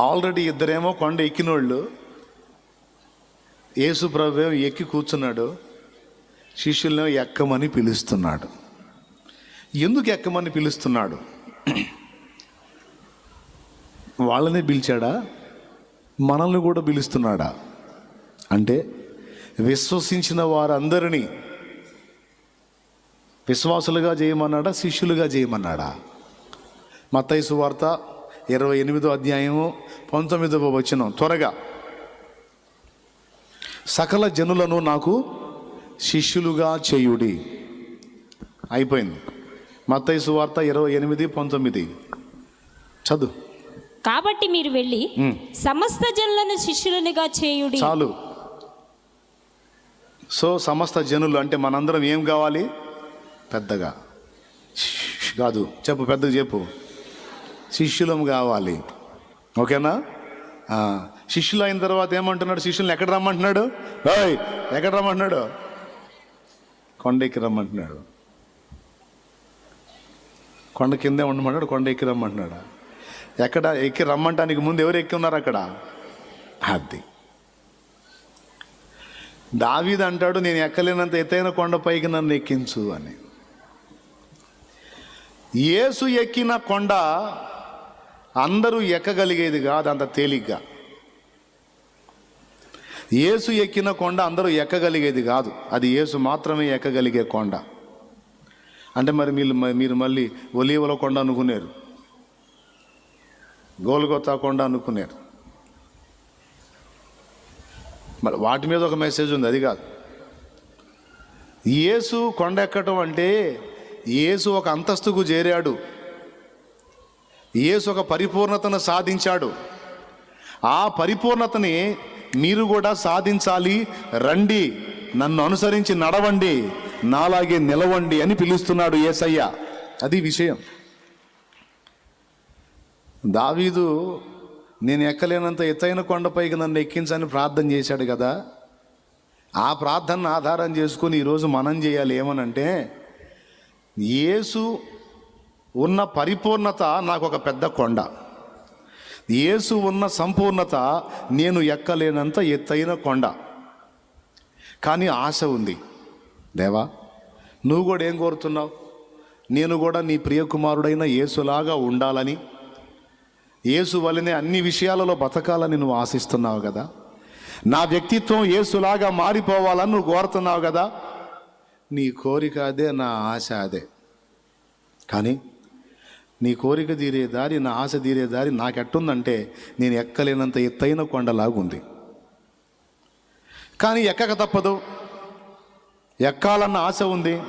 Already ఇద్దరేమో కొండ ఎక్కినోళ్ళు. యేసు ప్రభు ఎక్కి కూర్చున్నాడు. శిష్యులను ఎక్కమని పిలుస్తున్నాడు. ఎందుకు ఎక్కమని పిలుస్తున్నాడు? వాళ్ళని పిలిచాడా? మనల్ని కూడా పిలుస్తున్నాడా? అంటే విశ్వసించిన వారందరినీ విశ్వాసులుగా చేయమన్నాడా? శిష్యులుగా చేయమన్నాడా? మత్తైసు వార్త ఇరవై ఎనిమిదో అధ్యాయము పంతొమ్మిదవ వచనం. త్వరగా. సకల జనులను నాకు శిష్యులుగా చేయుడి. అయిపోయింది. మత్తయి సువార్త ఇరవై ఎనిమిది పంతొమ్మిది. చదువు. కాబట్టి మీరు వెళ్ళి. సమస్త జనులను శిష్యులనిగా చేయుడి. చాలు. సో సమస్త జనులు అంటే మనందరం ఏం కావాలి? పెద్దగా. కాదు. చెప్పు పెద్దగా చెప్పు. శిష్యులం కావాలి. ఓకేనా? శిష్యులు అయిన తర్వాత ఏమంటున్నాడు? శిష్యులను ఎక్కడ రమ్మంటున్నాడు? ఓయ్ ఎక్కడ రమ్మంటున్నాడు? కొండెక్కి రమ్మంటున్నాడు. కొండ కిందే ఉండమంటాడు కొండ ఎక్కి రమ్మంటున్నాడు. ఎక్కడ? ఎక్కి రమ్మంటానికి ముందు ఎవరు ఎక్కి ఉన్నారు అక్కడ? అది. దావీద్ అంటాడు నేను ఎక్కలేనంత ఎత్తైన కొండపైకి నన్ను ఎక్కించు అని. యేసు ఎక్కిన కొండ అందరూ ఎక్కగలిగేది కాదు అంత తేలిగ్గా. ఏసు ఎక్కిన కొండ అందరూ ఎక్కగలిగేది కాదు. అది యేసు మాత్రమే ఎక్కగలిగే కొండ. అంటే మరి మీరు మీరు మళ్ళీ ఒలీవల కొండ అనుకున్నారు గోల్గొత్తా కొండ అనుకునేరు. మరి వాటి మీద ఒక మెసేజ్ ఉంది అది కాదు. యేసు కొండ ఎక్కటం అంటే యేసు ఒక అంతస్తుకు చేరాడు. యేసు ఒక పరిపూర్ణతను సాధించాడు. ఆ పరిపూర్ణతని మీరు కూడా సాధించాలి రండి నన్ను అనుసరించి నడవండి నాలాగే నిలవండి అని పిలుస్తున్నాడు యేసయ్య అది విషయం. దావీదు నేను ఎక్కలేనంత ఎత్తైన కొండపైకి నన్ను ఎక్కించని ప్రార్థన చేశాడు కదా. ఆ ప్రార్థనను ఆధారం చేసుకొని ఈరోజు మనం చేయాలి ఏమనంటే యేసు ఉన్న పరిపూర్ణత నాకు ఒక పెద్ద కొండ. యేసు ఉన్న సంపూర్ణత నేను ఎక్కలేనంత ఎత్తైన కొండ. కానీ ఆశ ఉంది. దేవా నువ్వు కూడా ఏం కోరుతున్నావు? నేను కూడా నీ ప్రియకుమారుడైన యేసులాగా ఉండాలని. యేసు వలనే అన్ని విషయాలలో బతకాలని నువ్వు ఆశిస్తున్నావు కదా. నా వ్యక్తిత్వం యేసులాగా మారిపోవాలని నువ్వు కోరుతున్నావు కదా. నీ కోరిక అదే నా ఆశ అదే. కానీ నీ కోరిక తీరే దారి నా ఆశ తీరే దారి నాకెట్టుందంటే నేను ఎక్కలేనంత ఎత్తైన కొండలాగుంది. కానీ ఎక్కక తప్పదు. ఎక్కాలన్న ఆశ ఉంది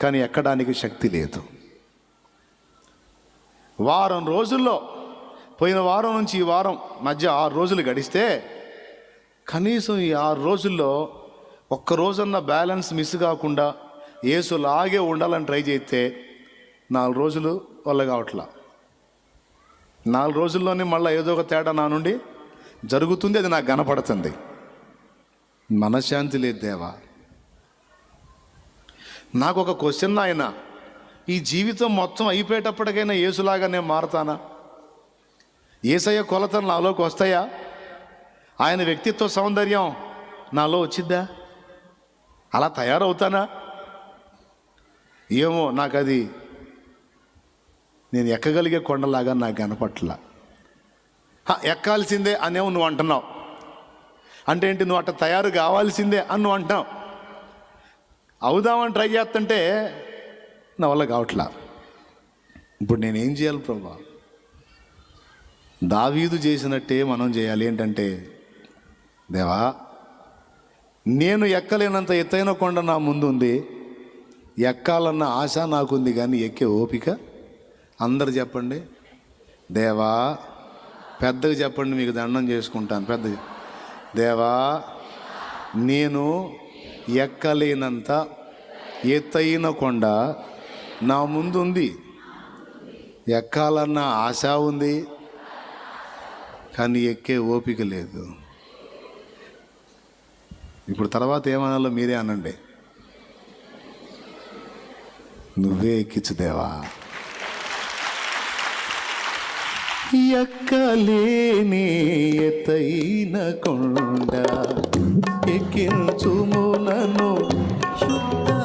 కానీ ఎక్కడానికి శక్తి లేదు. వారం రోజుల్లో పోయిన వారం నుంచి ఈ వారం మధ్య ఆరు రోజులు గడిస్తే కనీసం ఈ ఆరు రోజుల్లో ఒక్క రోజన్న బ్యాలెన్స్ మిస్ కాకుండా ఏసులాగే ఉండాలని ట్రై చేస్తే నాలుగు రోజులు వల్ల కావట్లా. నాలుగు రోజుల్లోనే మళ్ళీ ఏదో ఒక తేడా నా నుండి జరుగుతుంది అది నాకు కనపడుతుంది. మనశ్శాంతి లేదు దేవా. నాకు ఒక క్వశ్చన్ ఆయన ఈ జీవితం మొత్తం అయిపోయేటప్పటికైనా ఏసులాగా నేను మారతానా? ఏసయ్య కొలతలు నాలోకి వస్తాయా? ఆయన వ్యక్తిత్వ సౌందర్యం నాలో వచ్చిద్దా? అలా తయారవుతానా? ఏమో నాకు అది నేను ఎక్కగలిగే కొండలాగా నాకు కనపట్ల. ఎక్కాల్సిందే అనేవు నువ్వు అంటున్నావు. అంటే ఏంటి నువ్వు అట్ట తయారు కావాల్సిందే అని నువ్వు అంటున్నావు. అవుదామని ట్రై చేస్తుంటే నా వల్ల కావట్లా. ఇప్పుడు నేనేం చేయాలి ప్రభా? దావీదు చేసినట్టే మనం చేయాలి. ఏంటంటే దేవా నేను ఎక్కలేనంత ఎత్తైన కొండ నా ముందు ఉంది ఎక్కాలన్న ఆశ నాకుంది కానీ ఎక్కే ఓపిక అందరు చెప్పండి. దేవా పెద్దగా చెప్పండి మీకు దండం చేసుకుంటాను. పెద్ద దేవా నేను ఎక్కలేనంత ఎత్తైన కొండ నా ముందు ఉంది ఎక్కాలన్న ఆశ ఉంది కానీ ఎక్కే ఓపిక లేదు. ఇప్పుడు తర్వాత ఏమనాలో మీరే అనండి. నువ్వే ఎక్కించు దేవా. ఎక్కలేని ఎత్తైన కొండ ఎక్కించుమునను నన్ను.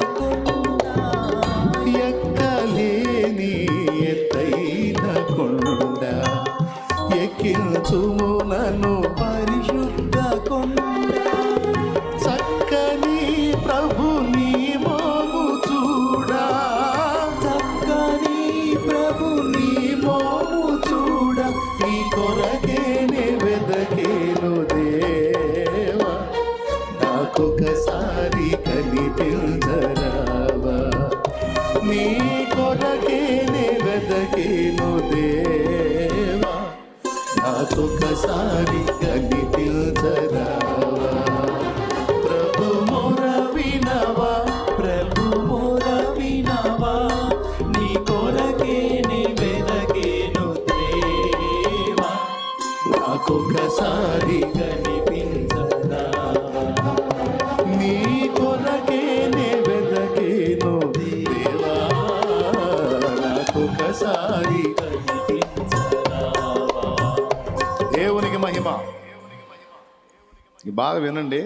ఒకసారి కలిపిందరావా నీ కొరకేనే వెదకేను దేవా. నాకొకసారి కలిపిందరావా ప్రభు మొర వినవా ప్రభు మోర వినవా నీ కొరకే వెదకేను దేవా. నాకొకసారి కనిపించరావా నాకొకసారి దేవునికి మహిమ. బాగా వినండి.